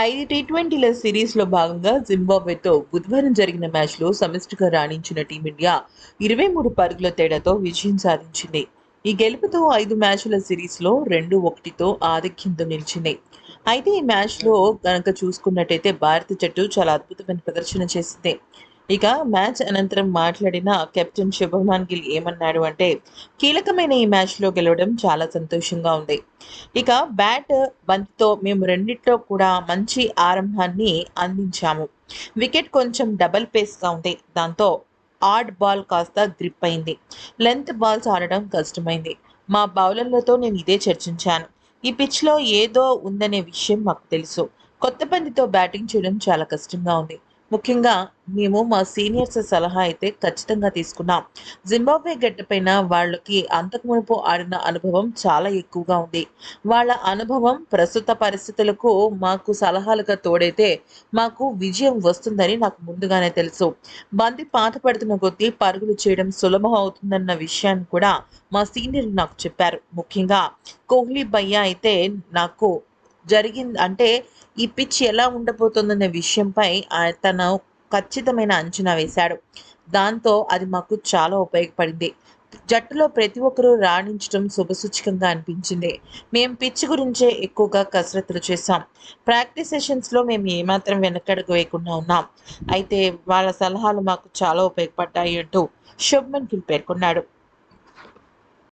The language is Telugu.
ఐదు టీ ట్వంటీల సిరీస్లో భాగంగా జింబాబ్వేతో బుధవారం జరిగిన మ్యాచ్లో సమిష్టిగా రాణించిన టీమిండియా ఇరవై మూడు పరుగుల తేడాతో విజయం సాధించింది. ఈ గెలుపుతో ఐదు మ్యాచ్ల సిరీస్లో రెండు ఒకటితో ఆధిక్యంతో నిలిచింది. అయితే ఈ మ్యాచ్లో కనుక చూసుకున్నట్టయితే భారత జట్టు చాలా అద్భుతమైన ప్రదర్శన చేసింది. ఇక మ్యాచ్ అనంతరం మాట్లాడిన కెప్టెన్ శుభమాన్ గిల్ ఏమన్నాడు అంటే కీలకమైన ఈ మ్యాచ్లో గెలవడం చాలా సంతోషంగా ఉంది. ఇక బ్యాట్ బంతితో మేము రెండిట్లో కూడా మంచి ఆరంభాన్ని అందించాము. వికెట్ కొంచెం డబల్ పేస్గా ఉంది. దాంతో ఆడ్ బాల్ కాస్త గ్రిప్ అయింది. లెంత్ బాల్స్ ఆడడం కష్టమైంది. మా బౌలర్లతో నేను ఇదే చర్చించాను. ఈ పిచ్లో ఏదో ఉందనే విషయం మాకు తెలుసు. కొత్త బంతితో బ్యాటింగ్ చేయడం చాలా కష్టంగా ఉంది. ముఖ్యంగా మేము మా సీనియర్స్ సలహా అయితే ఖచ్చితంగా తీసుకున్నాం. జింబాబ్వే గడ్డపైన వాళ్ళకి అంతకుమునుపు ఆడిన అనుభవం చాలా ఎక్కువగా ఉంది. వాళ్ళ అనుభవం ప్రస్తుత పరిస్థితులకు మాకు సలహాలుగా తోడైతే మాకు విజయం వస్తుందని నాకు ముందుగానే తెలుసు. బంతి పాత పడుతున్న కొద్దీ పరుగులు చేయడం సులభం అవుతుందన్న విషయాన్ని కూడా మా సీనియర్లు నాకు చెప్పారు. ముఖ్యంగా కోహ్లీ భయ్య అయితే నాకు జరిగింది అంటే ఈ పిచ్ ఎలా ఉండబోతోందనే విషయంపై తను ఖచ్చితమైన అంచనా వేశాడు. దాంతో అది మాకు చాలా ఉపయోగపడింది. జట్టులో ప్రతి ఒక్కరూ రాణించడం శుభసూచకంగా అనిపించింది. మేము పిచ్ గురించే ఎక్కువగా కసరత్తులు చేశాం. ప్రాక్టీస్ సెషన్స్లో మేము ఏమాత్రం వెనకడుగు వేయకుండా ఉన్నాం. అయితే వాళ్ళ సలహాలు మాకు చాలా ఉపయోగపడ్డాయి అంటూ శుభ్మన్ గిల్ పేర్కొన్నాడు.